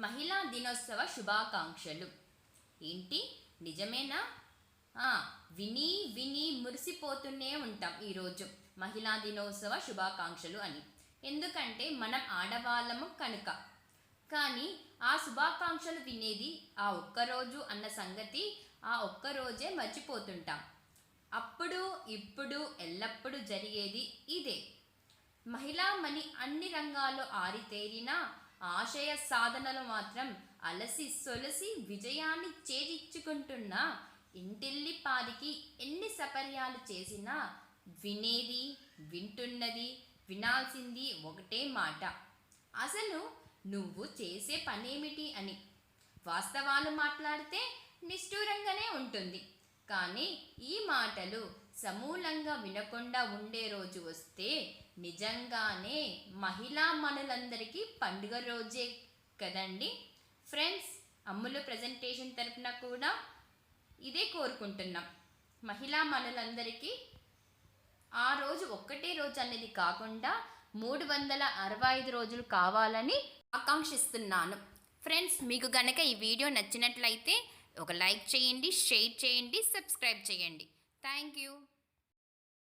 మహిళా దినోత్సవ శుభాకాంక్షలు. ఏంటి? నిజమేనా? విని విని మురిసిపోతూనే ఉంటాం ఈరోజు మహిళా దినోత్సవ శుభాకాంక్షలు అని. ఎందుకంటే మనం ఆడవాళ్ళము కనుక. కానీ ఆ శుభాకాంక్షలు వినేది ఆ ఒక్కరోజు అన్న సంగతి ఆ ఒక్కరోజే మర్చిపోతుంటాం. అప్పుడు ఇప్పుడు ఎల్లప్పుడూ జరిగేది ఇదే. మహిళామణి అన్ని రంగాల్లో ఆరితేరినా ఆశయ సాధనలు మాత్రం అలసి సొలసి విజయాన్ని చేజిచ్చుకుంటున్న ఇంటిల్లి పాదికి ఎన్ని సపర్యాలు చేసినా వినేది వింటున్నది వినాల్సింది ఒకటే మాట. అసలు నువ్వు చేసే పనేమిటి అని. వాస్తవాలు మాట్లాడితే నిష్ఠూరంగానే ఉంటుంది. కానీ ఈ మాటలు సమూలంగా వినకుండా ఉండే రోజు వస్తే నిజంగానే మహిళా మనులందరికీ పండుగ రోజే కదండి. ఫ్రెండ్స్ అమ్ముల ప్రజెంటేషన్ తరపున కూడా ఇదే కోరుకుంటున్నాం. మహిళా మనులందరికీ ఆ రోజు ఒక్కటే రోజు అనేది కాకుండా మూడు వందల అరవై ఐదు రోజులు కావాలని ఆకాంక్షిస్తున్నాను. ఫ్రెండ్స్ మీకు గనక ఈ వీడియో నచ్చినట్లయితే ఒక లైక్ చేయండి షేర్ చేయండి సబ్స్క్రైబ్ చేయండి. Thank you.